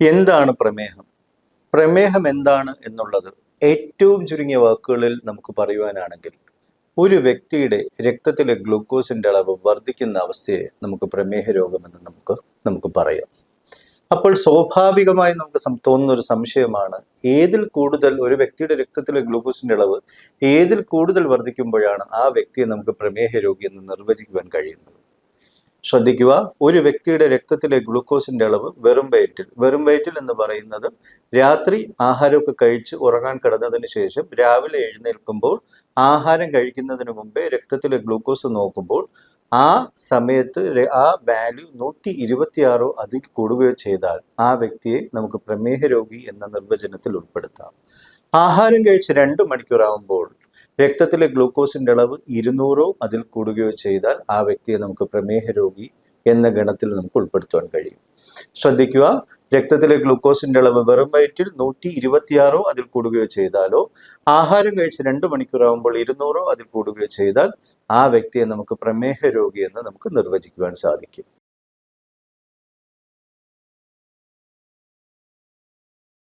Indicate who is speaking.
Speaker 1: എന്താണ് പ്രമേഹം? പ്രമേഹം എന്താണ് എന്നുള്ളത് ഏറ്റവും ചുരുങ്ങിയ വാക്കുകളിൽ നമുക്ക് പറയുവാനാണെങ്കിൽ ഒരു വ്യക്തിയുടെ രക്തത്തിലെ ഗ്ലൂക്കോസിന്റെ അളവ് വർദ്ധിക്കുന്ന അവസ്ഥയെ നമുക്ക് പ്രമേഹ രോഗമെന്ന് നമുക്ക് നമുക്ക് പറയാം. അപ്പോൾ സ്വാഭാവികമായി നമുക്ക് തോന്നുന്ന ഒരു സംശയമാണ് ഏതിൽ കൂടുതൽ ഒരു വ്യക്തിയുടെ രക്തത്തിലെ ഗ്ലൂക്കോസിന്റെ അളവ് ഏതിൽ കൂടുതൽ വർദ്ധിക്കുമ്പോഴാണ് ആ വ്യക്തിയെ നമുക്ക് പ്രമേഹ രോഗി എന്ന് നിർവചിക്കുവാൻ കഴിയുന്നത്? ശ്രദ്ധിക്കുക. ഒരു വ്യക്തിയുടെ രക്തത്തിലെ ഗ്ലൂക്കോസിന്റെ അളവ് വെറും വയറ്റിൽ. വെറും വയറ്റിൽ എന്ന് പറയുന്നത് രാത്രി ആഹാരമൊക്കെ കഴിച്ച് ഉറങ്ങാൻ കിടന്നതിന് ശേഷം രാവിലെ എഴുന്നേൽക്കുമ്പോൾ ആഹാരം കഴിക്കുന്നതിന് മുമ്പേ രക്തത്തിലെ ഗ്ലൂക്കോസ് നോക്കുമ്പോൾ ആ സമയത്ത് ആ വാല്യൂ നൂറ്റി ഇരുപത്തിയാറോ അതിൽ കൂടുകയോ ചെയ്താൽ ആ വ്യക്തിയെ നമുക്ക് പ്രമേഹ രോഗി എന്ന നിർവചനത്തിൽ ഉൾപ്പെടുത്താം. ആഹാരം കഴിച്ച് രണ്ട് മണിക്കൂറാകുമ്പോൾ രക്തത്തിലെ ഗ്ലൂക്കോസിന്റെ അളവ് ഇരുന്നൂറോ അതിൽ കൂടുകയോ ചെയ്താൽ ആ വ്യക്തിയെ നമുക്ക് പ്രമേഹ രോഗി എന്ന ഗണത്തിൽ നമുക്ക് ഉൾപ്പെടുത്തുവാൻ കഴിയും. ശ്രദ്ധിക്കുക രക്തത്തിലെ ഗ്ലൂക്കോസിന്റെ അളവ് വെറും വയറ്റിൽ നൂറ്റി ഇരുപത്തിയാറോ അതിൽ കൂടുകയോ ചെയ്താലോ ആഹാരം കഴിച്ച് രണ്ട് മണിക്കൂറാകുമ്പോൾ ഇരുന്നൂറോ അതിൽ കൂടുകയോ ചെയ്താൽ ആ വ്യക്തിയെ നമുക്ക് പ്രമേഹ രോഗി എന്ന് നമുക്ക് നിർവചിക്കുവാൻ സാധിക്കും.